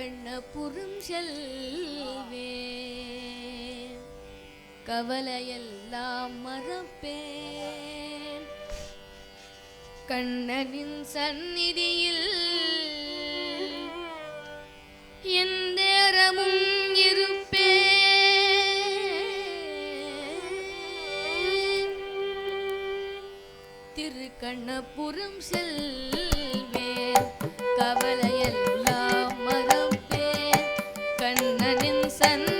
கண்ணபுரம் செல்வே. கவலையெல்லாம் மறப்பேன். கண்ணனின் சந்நிதியில் எந்தேரமும் இருப்பேன். திருக்கண்ணபுரம் செல்வேன் ninnan insan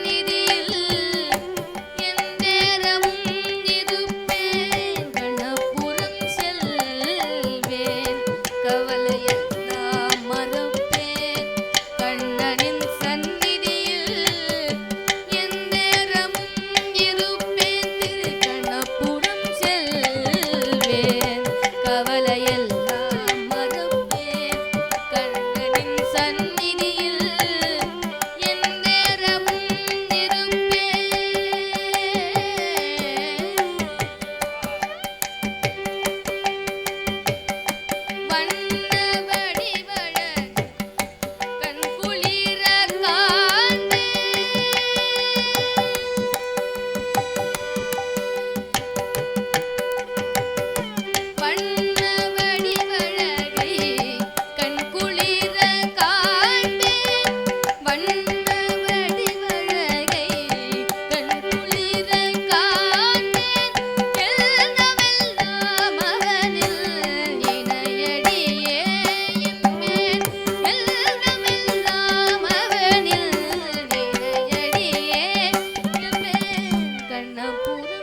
পুরো